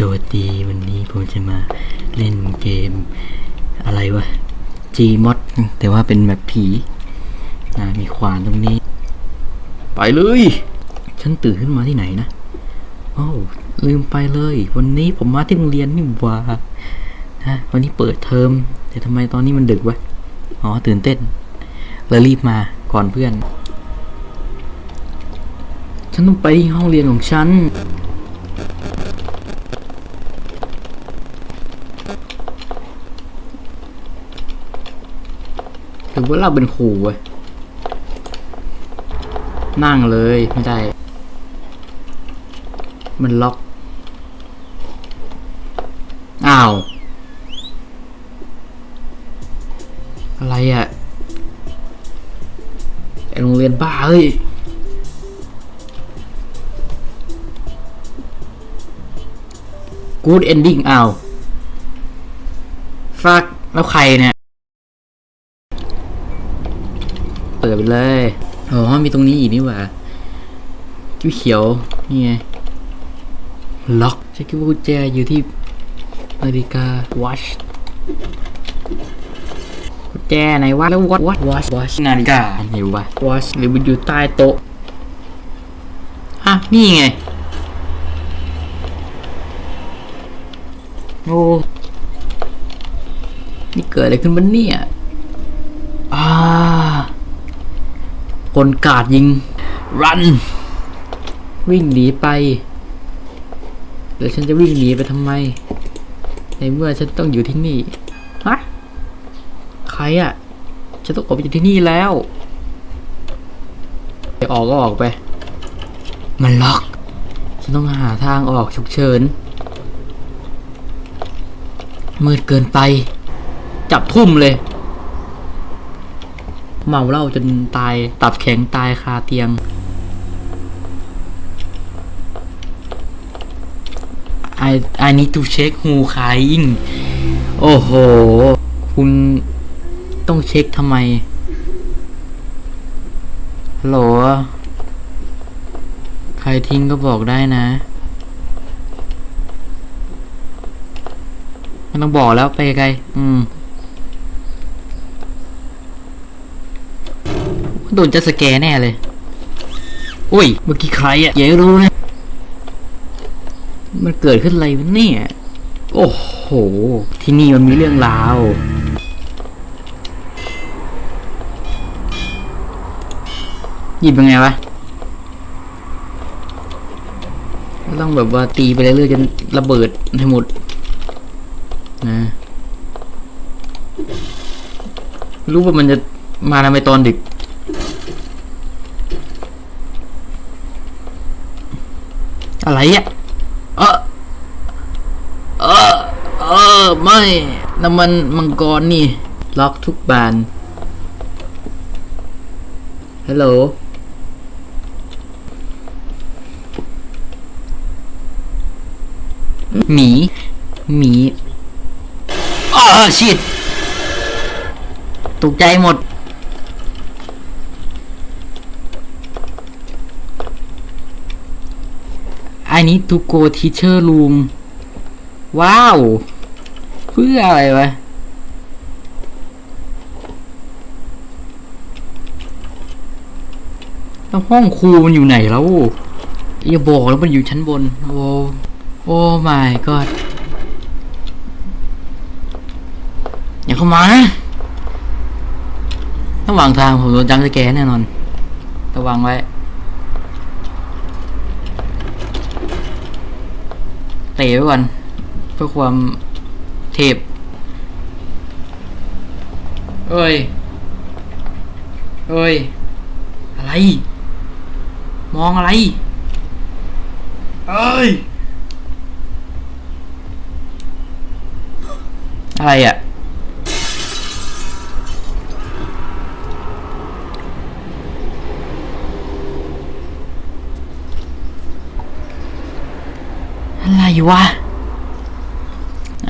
สวัสดีวันนี้ผมจะมาเล่นเกมอะไรวะ Gmod แต่ว่าเป็นแบบผีอ่ามีขวานตรงนี้ ไปเลย ฉันตื่นขึ้นมาที่ไหนนะโอ้ลืมไปเลย วันนี้ผมมาที่โรงเรียนนี่ว่านะวันนี้เปิดเทอม แต่ทำไมตอนนี้มันดึกวะอ๋อตื่นเต้นเลยรีบมาก่อนเพื่อน ฉันต้องไปที่ห้องเรียนของฉัน หรือว่าเราเป็นครูเว้ย นั่งเลยไม่ได้ มันล็อก อ้าว อะไรอะ่ะไอโรงเรียนบ้าเฮ้ย good ending อ้าวฟักแล้วใครเนี่ย เลยอ๋อมีตรงนี้อีกนี่หว่ากิ้วเขียวนี่ไงล็อกใช้กิ้วกุญแจอยู่ที่นาฬิกา watch กุญแจไหนวะแล้ว what what watch watch นาฬิกาไหนวะ watch หรือมันอยู่ใต้โต๊ะอะนี่ไงโอ้นี่เกิดอะไรขึ้นบ้านเนี่ย อ่า คนกาดยิง รัน วิ่งหนีไปแล้วฉันจะวิ่งหนีไปทำไม ในเมื่อฉันต้องอยู่ที่นี่ ฮะ ใครอะ่ะ ฉันต้องออกไปจากที่นี่แล้วจะออกก็ออกไป มันล็อก ฉันต้องหาทางออกฉุกเฉิน มืดเกินไป จับทุ่มเลย เมาเหล้าจนตาย ตับแข็งตายคาเตียง I I need to check who crying โอ้โห คุณต้องเช็คทำไมฮัลโหลใครทิ้งก็บอกได้นะไม่ต้องบอกแล้วไปไกลอืม โดนจะสแกนแน่เลย อุ้ย เมื่อกี้ใครอะอย่าให้รู้นะ มันเกิดขึ้นอะไรวะเนี่ย โอ้โห ที่นี่มันมีเรื่องราวหยิบยังไงวะก็ต้องแบบว่าตีไปเรื่อยๆจนระเบิดให้หมดนะรู้ว่ามันจะมาทำไมตอนดึก อะไรอะเออเออเออไม่น้ำมันมังกรนี่ ล็อกทุกบานฮัลโหลหมีหมีอ๋อชิดตกใจหมด I need to go teacher room ว้าว เพื่ออะไรวะ แล้วห้องครูมันอยู่ไหนแล้วอย่าบอกแล้วมันอยู่ชั้นบน โอ้โอ้ my god อย่าเข้ามานะระหว่างทางผมโดนจังสแกนแน่นอน ระวังไว้ เตะไว้ก่อน เพื่อความเทพเอ้ย เอ้ย อะไร มองอะไร เอ้ย อะไรอะ่ะ อะไร วะ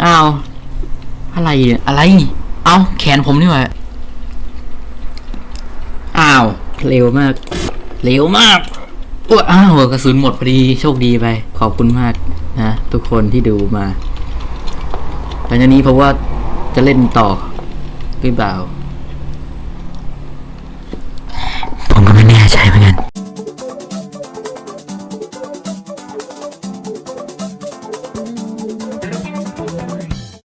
อ้าวอะไรอะไร เอาแขนผมนี่หว่าอ้าวเร็วมากเร็วมากอ้วอ้าวกระสุนหมดพอดีโชคดีไป ขอบคุณมากนะทุกคนที่ดูมาหลังจากนี้ผมว่าจะเล่นต่อหรือเปล่า